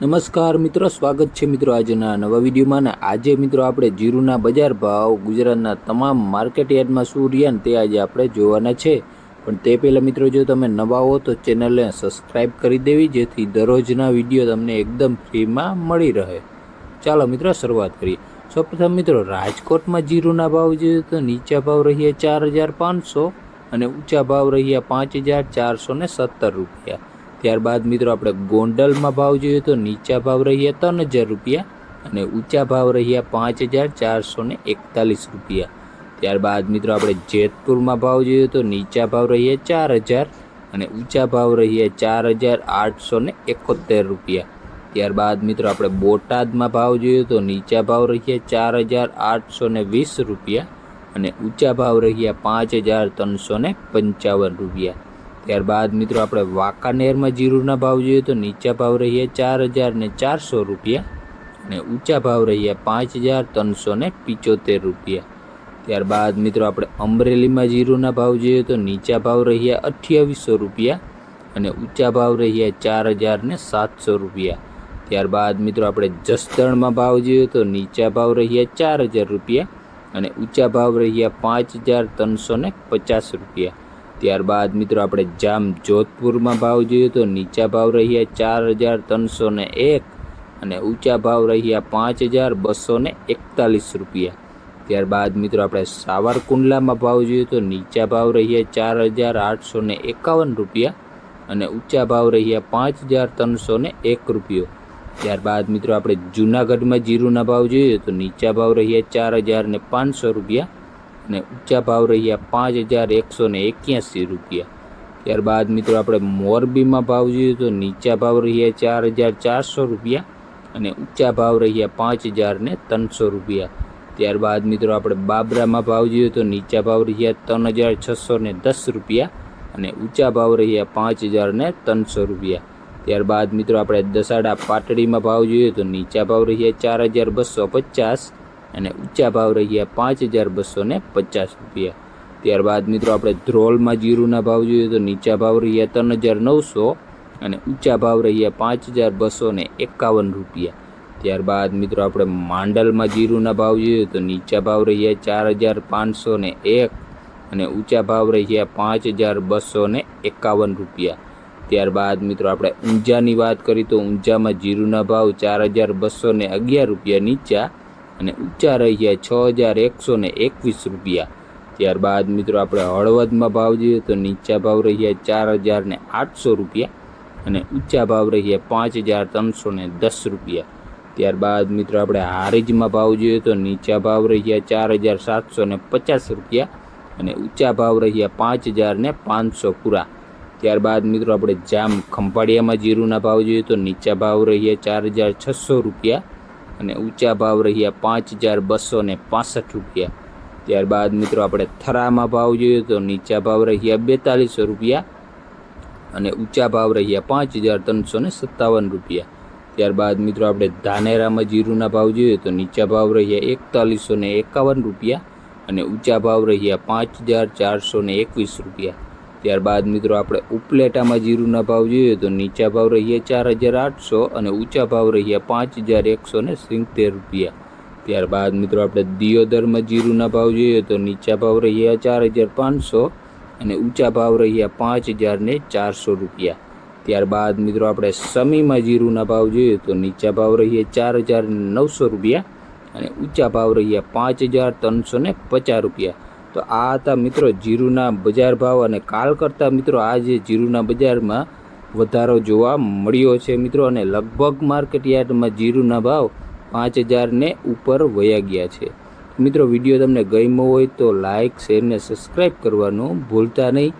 નમસ્કાર મિત્રો, સ્વાગત છે મિત્રો આજના નવા વિડીયોમાં ને આજે મિત્રો આપણે જીરુના બજાર ભાવ, ગુજરાતના તમામ માર્કેટ યાર્ડમાં શું રહ્યા તે આજે આપણે જોવાના છે. પણ તે પહેલાં મિત્રો જો તમે નવા હો તો ચેનલને સબસ્ક્રાઈબ કરી દેવી, જેથી દરરોજના વીડિયો તમને એકદમ ફ્રીમાં મળી રહે. ચાલો મિત્રો, શરૂઆત કરીએ. સૌપ્રથમ મિત્રો, રાજકોટમાં જીરુના ભાવ જોઈએ તો નીચા ભાવ રહ્યા ચાર હજાર પાંચસો અને ઊંચા ભાવ રહ્યા પાંચ હજાર ચારસો ને સત્તર રૂપિયા. ત્યારબાદ મિત્રો આપણે ગોંડલમાં ભાવ જોઈએ તો નીચા ભાવ રહ્યા ત્રણ હજાર રૂપિયા અને ઊંચા ભાવ રહ્યા પાંચ હજાર ચારસો ને એકતાલીસ રૂપિયા. ત્યારબાદ મિત્રો આપણે જેતપુરમાં ભાવ જોઈએ તો નીચા ભાવ રહ્યા ચાર હજાર અને ઊંચા ભાવ રહ્યા ચાર હજાર આઠસો ને એકોતેર રૂપિયા. ત્યારબાદ મિત્રો આપણે બોટાદમાં ભાવ જોઈએ તો નીચા ભાવ રહ્યા ચાર હજાર આઠસો ને વીસ રૂપિયા અને ઊંચા ભાવ રહ્યા પાંચ હજાર ત્રણસો ને પંચાવન રૂપિયા. ત્યારબાદ મિત્રો આપણે વાંકાનેરમાં જીરુના ભાવ જોઈએ તો નીચા ભાવ રહ્યા ચાર હજાર ને ચારસો રૂપિયા અને ઊંચા ભાવ રહ્યા પાંચ હજાર ત્રણસો ને પિચોતેર રૂપિયા. ત્યારબાદ મિત્રો આપણે અમરેલીમાં જીરુના ભાવ જોઈએ તો નીચા ભાવ રહ્યા અઠ્યાવીસો રૂપિયા અને ઊંચા ભાવ રહ્યા ચાર હજાર ને સાતસો રૂપિયા. ત્યારબાદ મિત્રો આપણે જસદણમાં ભાવ જોઈએ તો નીચા ભાવ રહ્યા ચાર હજાર રૂપિયા અને ઊંચા ભાવ રહ્યા પાંચ હજાર ત્રણસો ને પચાસ રૂપિયા. ત્યારબાદ મિત્રો આપણે જામ જોધપુરમાં ભાવ જોઈએ તો નીચા ભાવ રહ્યા ચાર હજાર ત્રણસો ને એક અને ઊંચા ભાવ રહ્યા પાંચ હજાર બસો ને એકતાલીસ રૂપિયા. ત્યારબાદ મિત્રો આપણે સાવરકુંડલામાં ભાવ જોઈએ તો નીચા ભાવ રહ્યા ચાર હજાર આઠસો ને એકાવન રૂપિયા અને ઊંચા ભાવ રહ્યા પાંચ હજાર ત્રણસો ને એક રૂપિયો. ત્યારબાદ મિત્રો આપણે જૂનાગઢમાં જીરુના ભાવ જોઈએ તો નીચા ભાવ રહ્યા ચાર હજાર ને પાંચસો રૂપિયા અને ઊંચા ભાવ રહ્યા પાંચ હજાર એકસો ને એક્યાસી રૂપિયા. ત્યારબાદ મિત્રો આપણે મોરબીમાં ભાવ જોઈએ તો નીચા ભાવ રહ્યા ચાર હજાર ચારસો રૂપિયા અને ઊંચા ભાવ રહ્યા પાંચ હજાર ને ત્રણસો રૂપિયા. ત્યારબાદ મિત્રો આપણે બાબરામાં ભાવ જોઈએ તો નીચા ભાવ રહ્યા ત્રણ હજાર છસો ને દસ રૂપિયા અને ઊંચા ભાવ રહ્યા પાંચ હજાર ને ત્રણસો રૂપિયા. ત્યારબાદ મિત્રો આપણે દસાડા પાટડીમાં ભાવ જોઈએ તો નીચા ભાવ રહ્યા ચાર હજાર બસો પચાસ અને ઊંચા ભાવ રહ્યા પાંચ હજાર બસો ને પચાસ રૂપિયા. ત્યારબાદ મિત્રો આપણે ધ્રોલમાં જીરુના ભાવ જોઈએ તો નીચા ભાવ રહ્યા ત્રણ હજાર નવસો અને ઊંચા ભાવ રહ્યા પાંચ હજાર બસો ને એકાવન રૂપિયા. ત્યારબાદ મિત્રો આપણે માંડલમાં જીરુના ભાવ જોઈએ તો નીચા ભાવ રહ્યા ચાર હજાર પાંચસો ને એક અને ઊંચા ભાવ રહ્યા પાંચ હજાર બસો ને એકાવન રૂપિયા. ત્યારબાદ મિત્રો આપણે ઊંઝાની વાત કરીએ તો ઊંઝામાં જીરુના ભાવ ચાર હજાર બસો ને અગિયાર રૂપિયા નીચા અને ઊંચા રહ્યા છ હજાર એકસો ને એકવીસ રૂપિયા. ત્યારબાદ મિત્રો આપણે હળવદમાં ભાવ જોઈએ તો નીચા ભાવ રહ્યા ચાર હજાર ને આઠસો રૂપિયા અને ઊંચા ભાવ રહ્યા પાંચ હજાર ત્રણસો ને દસ રૂપિયા. ત્યારબાદ મિત્રો આપણે હારીજમાં ભાવ જોઈએ તો નીચા ભાવ રહ્યા ચાર હજાર સાતસો ને પચાસ રૂપિયા અને ઊંચા ભાવ રહ્યા પાંચ હજાર ને પાંચસો પૂરા. ત્યારબાદ મિત્રો આપણે જામ ખંભાળિયામાં જીરુના ભાવ જોઈએ તો નીચા ભાવ રહ્યા ચાર હજાર છસો રૂપિયા અને ઊંચા ભાવ રહ્યા પાંચ હજાર બસો ને પાસઠ રૂપિયા. ત્યારબાદ મિત્રો આપણે થરામાં ભાવ જોઈએ તો નીચા ભાવ રહ્યા બેતાલીસો રૂપિયા અને ઊંચા ભાવ રહ્યા પાંચ હજાર ત્રણસો ને સત્તાવન રૂપિયા. ત્યારબાદ મિત્રો આપણે ધાનેરામાં જીરુના ભાવ જોઈએ તો નીચા ભાવ રહ્યા એકતાલીસો ને એકાવન રૂપિયા અને ઊંચા ભાવ રહ્યા પાંચ હજાર ચારસો ને એકવીસ રૂપિયા. ત્યારબાદ મિત્રો આપણે ઉપલેટામાં જીરુના ભાવ જોઈએ તો નીચા ભાવ રહ્યા ચાર હજાર આઠસો અને ઊંચા ભાવ રહ્યા પાંચ હજાર એકસો ને સિત્તેર રૂપિયા. ત્યારબાદ મિત્રો આપણે દિયોદરમાં જીરુના ભાવ જોઈએ તો નીચા ભાવ રહ્યા ચાર હજાર પાંચસો અને ઊંચા ભાવ રહ્યા પાંચ હજાર ને ચારસો રૂપિયા. ત્યારબાદ મિત્રો આપણે સમીમાં જીરુના ભાવ જોઈએ તો નીચા ભાવ રહ્યા ચાર હજાર નવસો રૂપિયા અને ઊંચા ભાવ રહ્યા પાંચ હજાર ત્રણસો ને પચાસ રૂપિયા. તો આ હતા મિત્રો જીરુના બજાર ભાવ અને કાલ કરતાં મિત્રો આજે જીરુના બજારમાં વધારો જોવા મળ્યો છે મિત્રો અને લગભગ માર્કેટ યાર્ડમાં જીરુના ભાવ પાંચ હજારને ઉપર વયા ગયા છે. મિત્રો વીડિયો તમને ગમ્યો હોય તો લાઇક શેર ને સબસ્ક્રાઈબ કરવાનું ભૂલતા નહીં.